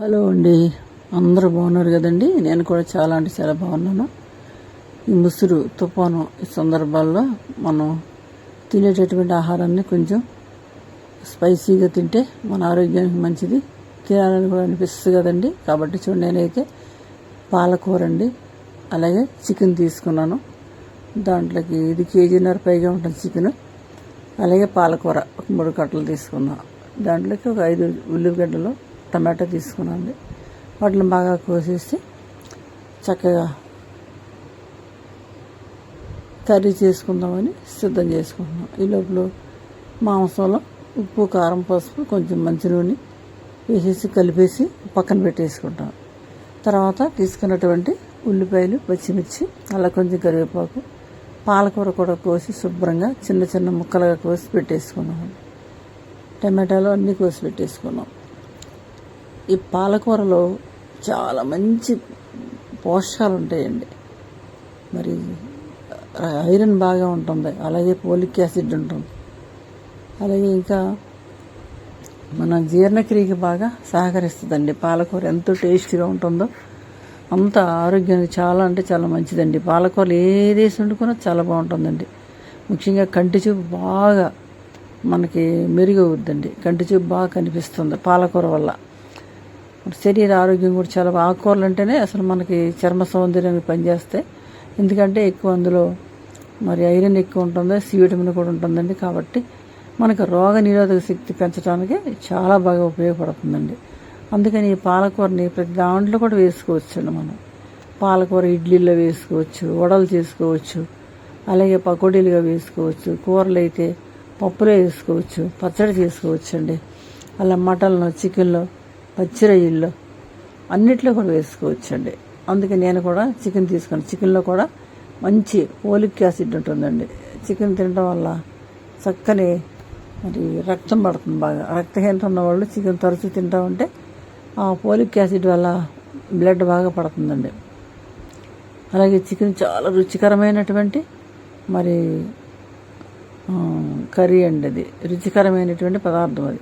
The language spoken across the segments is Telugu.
హలో అండి. అందరూ బాగున్నారు కదండి? నేను కూడా చాలా అంటే చాలా బాగున్నాను. ఈ ముసురు తుఫాను ఈ సందర్భాల్లో మనం తినేటటువంటి ఆహారాన్ని కొంచెం స్పైసీగా తింటే మన ఆరోగ్యానికి మంచిది. తినాలని కూడా అనిపిస్తుంది కదండి. కాబట్టి చూడండి నేనైతే పాలకూర అండి. అలాగే చికెన్ తీసుకున్నాను. దాంట్లోకి ఇది కేజీన్నర పైగా ఉంటుంది చికెన్. అలాగే పాలకూర ఒక మూడు కట్టలు తీసుకున్నాను దాంట్లోకి ఒక ఐదు ఉల్లిగడ్డలు టమాటో తీసుకున్నాండి వాటిని బాగా కోసేసి చక్కగా కర్రీ చేసుకుందామని సిద్ధం చేసుకుంటున్నాం ఈ లోపల మాంసంలో ఉప్పు కారం పసుపు కొంచెం మంచి నూనె వేసేసి కలిపేసి పక్కన పెట్టేసుకుంటాం తర్వాత తీసుకున్నటువంటి ఉల్లిపాయలు పచ్చిమిర్చి అలా కొంచెం కరివేపాకు పాలకూర కూడా కోసి శుభ్రంగా చిన్న చిన్న ముక్కలుగా కోసి పెట్టేసుకున్నాం టమాటాలు అన్నీ కోసి పెట్టేసుకున్నాం. ఈ పాలకూరలో చాలా మంచి పోషకాలు ఉంటాయండి మరి ఐరన్ బాగా ఉంటుంది. అలాగే పోలిక్ యాసిడ్ ఉంటుంది. అలాగే ఇంకా మన జీర్ణక్రియకి బాగా సహకరిస్తుందండి. పాలకూర ఎంతో టేస్టీగా ఉంటుందో అంత ఆరోగ్యానికి చాలా అంటే చాలా మంచిదండి. పాలకూరలు ఏది వండుకున్నా చాలా బాగుంటుందండి. ముఖ్యంగా కంటి చూపు బాగా మనకి మెరుగవుద్దండి. కంటి చూపు బాగా కనిపిస్తుంది పాలకూర వల్ల. శరీర ఆరోగ్యం కూడా చాలా ఆకుకూరలు అంటేనే అసలు మనకి చర్మ సౌందర్యానికి పనిచేస్తాయి. ఎందుకంటే ఎక్కువ అందులో మరి ఐరన్ ఎక్కువ ఉంటుంది సి విటమిన్ కూడా ఉంటుందండి. కాబట్టి మనకు రోగ నిరోధక శక్తి పెంచడానికి చాలా బాగా ఉపయోగపడుతుందండి. అందుకని ఈ పాలకూరని ప్రతి దాంట్లో కూడా వేసుకోవచ్చండి మనం. పాలకూర ఇడ్లీలో వేసుకోవచ్చు వడలు చేసుకోవచ్చు అలాగే పకోడీలుగా వేసుకోవచ్చు కూరలు అయితే పప్పులో వేసుకోవచ్చు పచ్చడి చేసుకోవచ్చు అండి అలా మటన్లో చికెన్లో పచ్చిరొయ్యల్లో అన్నిట్లో కూడా వేసుకోవచ్చండి. అందుకే నేను కూడా చికెన్ తీసుకున్నాను. చికెన్లో కూడా మంచి ఓలిక్ యాసిడ్ ఉంటుందండి. చికెన్ తినడం వల్ల చక్కని మరి రక్తం పడుతుంది బాగా. రక్తహీనత ఉన్న వాళ్ళు చికెన్ తరచూ తింటా ఉంటే ఆ పోలిక్ యాసిడ్ వల్ల బ్లడ్ బాగా పడుతుందండి. అలాగే చికెన్ చాలా రుచికరమైనటువంటి మరి కర్రీ అండి అది. రుచికరమైనటువంటి పదార్థం అది.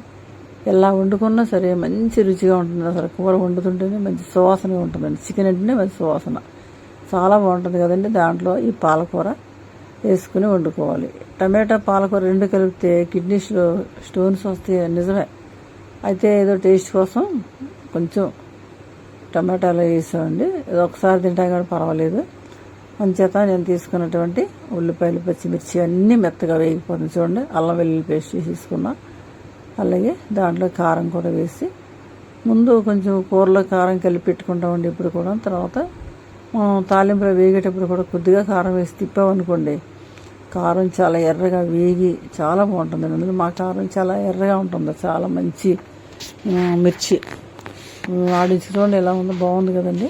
ఎలా వండుకున్నా సరే మంచి రుచిగా ఉంటుంది అసలు. కూర వండుతుంటేనే మంచి సువాసన ఉంటుందండి చికెన్ అంటేనే మంచి సువాసన. చాలా బాగుంటుంది కదండి దాంట్లో ఈ పాలకూర వేసుకుని వండుకోవాలి. టమాటా పాలకూర రెండు కలిపితే కిడ్నీస్లో స్టోన్స్ వస్తాయి. నిజమే. అయితే ఏదో టేస్ట్ కోసం కొంచెం టమాటాలు వేసామండి. ఏదో ఒకసారి తింటా కానీ పర్వాలేదు. అంచేత నేను తీసుకున్నటువంటి ఉల్లిపాయలు పచ్చిమిర్చి అన్నీ మెత్తగా వేగిపోతుంది. చూడండి అల్లం వెల్లుల్లి పేస్ట్ తీసుకున్నాను అలాగే దాంట్లో కారం కూడా వేసి ముందు కొంచెం కూరలో కారం కలిపి పెట్టుకుంటామండి ఇప్పుడు కూడా. తర్వాత మనం తాలింపులో వేగేటప్పుడు కూడా కొద్దిగా కారం వేసి తిప్పామనుకోండి కారం చాలా ఎర్రగా వేగి చాలా బాగుంటుంది. అందులో మా కారం చాలా ఎర్రగా ఉంటుంది. చాలా మంచి మిర్చి. ఆడించడం ఎలా ఉందో బాగుంది కదండి.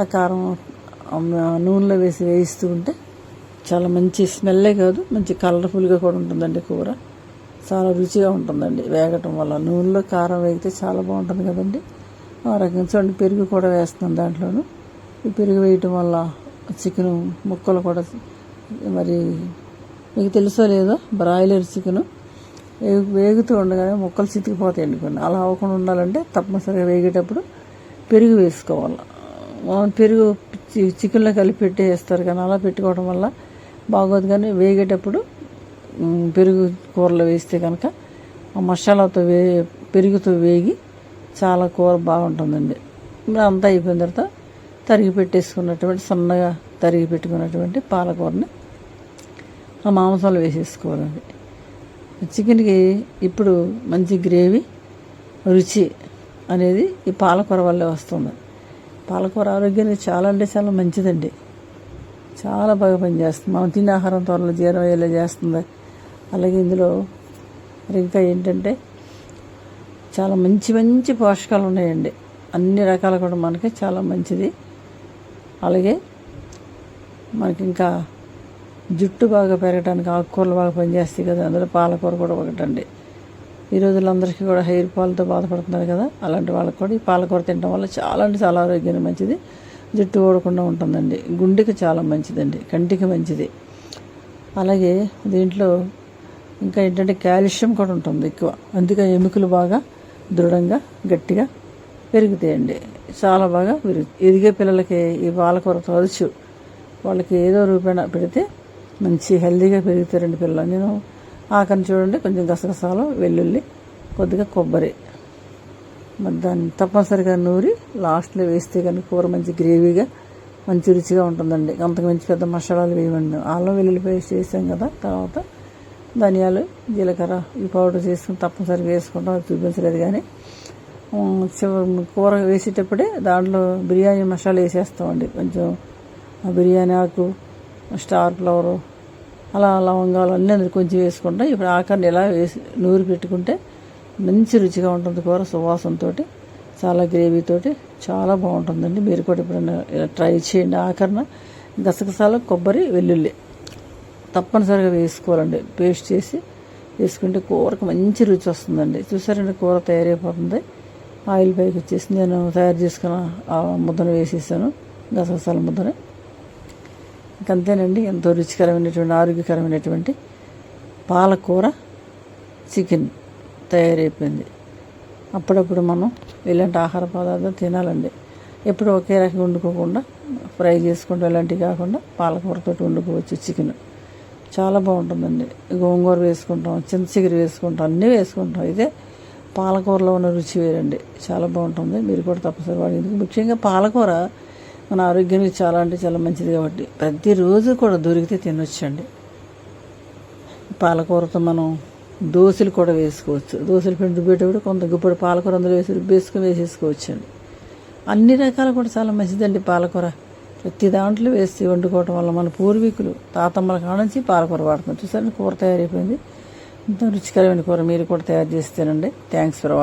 ఆ కారం నూనెలో వేసి వేయిస్తూ ఉంటే చాలా మంచి స్మెల్లే కాదు మంచి కలర్ఫుల్గా కూడా ఉంటుందండి కూర. చాలా రుచిగా ఉంటుందండి. వేగటం వల్ల నూనెలో కారం వేగితే చాలా బాగుంటుంది కదండి. ఆ రకంగా చూడండి పెరుగు కూడా వేస్తున్నాం దాంట్లోను. ఈ పెరుగు వేయటం వల్ల చికెన్ ముక్కలు కూడా మరి మీకు తెలుసో లేదో బ్రాయిలర్ చికెను వేగుతూ ఉండగానే ముక్కలు చితికిపోతాయండి కొన్ని. అలా అవ్వకుండా ఉండాలంటే తప్పనిసరిగా వేగేటప్పుడు పెరుగు వేసుకోవాలి. పెరుగు చి- చికెన్లో కలిపి పెట్టి వేస్తారు కానీ అలా పెట్టుకోవడం వల్ల బాగోదు కానీ వేగేటప్పుడు పెరుగు కూరలో వేస్తే కనుక ఆ మసాలాతో వే పెరుగుతో వేగి చాలా కూర బాగుంటుందండి. ఇప్పుడు అంతా అయిపోయిన తర్వాత తరిగి పెట్టేసుకున్నటువంటి సన్నగా తరిగి పెట్టుకున్నటువంటి పాలకూరని ఆ మాంసాలు వేసేసుకోవాలండి. చికెన్కి ఇప్పుడు మంచి గ్రేవీ రుచి అనేది ఈ పాలకూర వల్లే వస్తుంది. పాలకూర ఆరోగ్యానికి చాలా అంటే చాలా మంచిదండి. చాలా బాగా పనిచేస్తుంది. మనం తినే ఆహారం త్వరలో జీర్ణం అయ్యేలా చేస్తుంది. అలాగే ఇందులో మరి ఇంకా ఏంటంటే చాలా మంచి మంచి పోషకాలు ఉన్నాయండి. అన్ని రకాలు కూడా మనకి చాలా మంచిది. అలాగే మనకి ఇంకా జుట్టు బాగా పెరగడానికి ఆకుకూరలు బాగా పనిచేస్తాయి కదా అందులో పాలకూర కూడా ఒకటండి. ఈ రోజుల్లో అందరికీ కూడా హెయిర్ ఫాల్తో బాధపడుతున్నారు కదా అలాంటి వాళ్ళకి కూడా ఈ పాలకూర తినడం వల్ల చాలా అంటే చాలా ఆరోగ్యానికి మంచిది. జుట్టు ఓడకుండా ఉంటుందండి. గుండెకి చాలా మంచిదండి. కంటికి మంచిది. అలాగే దీంట్లో ఇంకా ఏంటంటే కాల్షియం కూడా ఉంటుంది ఎక్కువ. అందుకే ఎముకలు బాగా దృఢంగా గట్టిగా పెరుగుతాయండి. చాలా బాగా పెరుగు ఎదిగే పిల్లలకి ఈ పాలకూర తరచు వాళ్ళకి ఏదో రూపేణ పెడితే మంచి హెల్దీగా పెరుగుతారండి పిల్లలు. నేను ఆకని చూడండి కొంచెం గసగసాలు వెల్లుల్లి కొద్దిగా కొబ్బరి. మరి దాన్ని తప్పనిసరిగా నూరి లాస్ట్లో వేస్తే కానీ కూర మంచి గ్రేవీగా మంచి రుచిగా ఉంటుందండి. అంతకు మంచి పెద్ద మసాలాలు వేయమండి. అల్లం వెల్లుల్లి పేస్ట్ చేసాం కదా తర్వాత ధనియాలు జీలకర్ర ఈ పౌడర్ చేసుకుని తప్పనిసరిగా వేసుకుంటాం అది చూపించలేదు కానీ. చివరి కూర వేసేటప్పుడే దాంట్లో బిర్యానీ మసాలా వేసేస్తామండి. కొంచెం ఆ బిర్యానీ ఆకు స్టార్ ఫ్లవరు అలా లవంగాలు అన్నీ అందులో కొంచెం వేసుకుంటాం. ఇప్పుడు ఆఖరిని ఇలా వేసి నూరి పెట్టుకుంటే మంచి రుచిగా ఉంటుంది కూర సువాసనతో చాలా గ్రేవీతోటి చాలా బాగుంటుందండి. మీరు కూడా ఇప్పుడు ఇలా ట్రై చేయండి ఆఖరణ గసగసాలు కొబ్బరి వెల్లుల్లి. తప్పనిసరిగా వేసుకోవాలండి. పేస్ట్ చేసి వేసుకుంటే కూరకు మంచి రుచి వస్తుందండి. చూసారండి కూర తయారైపోతుంది. ఆయిల్ పైకి వచ్చేసి నేను తయారు చేసుకున్న ఆ ముద్దను వేసేసాను గసగసాల ముద్దను. ఇంకంతేనండి ఎంతో రుచికరమైనటువంటి ఆరోగ్యకరమైనటువంటి పాలకూర చికెన్ తయారైపోయింది. అప్పుడప్పుడు మనం ఇలాంటి ఆహార పదార్థాలు తినాలండి. ఎప్పుడు ఒకే రకంగా వండుకోకుండా ఫ్రై చేసుకుంటూ ఇలాంటివి కాకుండా పాలకూరతో వండుకోవచ్చు చికెన్. చాలా బాగుంటుందండి. గోంగూర వేసుకుంటాం చింతచిగురు వేసుకుంటాం అన్నీ వేసుకుంటాం. ఇదే పాలకూరలో ఉన్న రుచి వేరండి. చాలా బాగుంటుంది. మీరు కూడా తప్పనిసరి వాడి. ఎందుకు? ముఖ్యంగా పాలకూర మన ఆరోగ్యానికి చాలా అంటే చాలా మంచిది కాబట్టి. ప్రతిరోజు కూడా దొరికితే తినొచ్చండి. పాలకూరతో మనం దోశలు కూడా వేసుకోవచ్చు. దోశలు పిండి రుబ్బేటప్పుడు కొంత గుప్పడి పాలకూర అందులో వేసి రుబ్బేసుకొని వేసేసుకోవచ్చండి. అన్ని రకాలు కూడా చాలా మంచిదండి పాలకూర. ప్రతి దాంట్లో వేసి వండుకోవటం వల్ల మన పూర్వీకులు తాతమ్మల కాడ నుంచి పాలకూర వాడుతున్నారు. చూసారండి కూర తయారైపోయింది. ఎంతో రుచికరమైన కూర మీరు కూడా తయారు చేస్తేనండి థ్యాంక్స్ ఫర్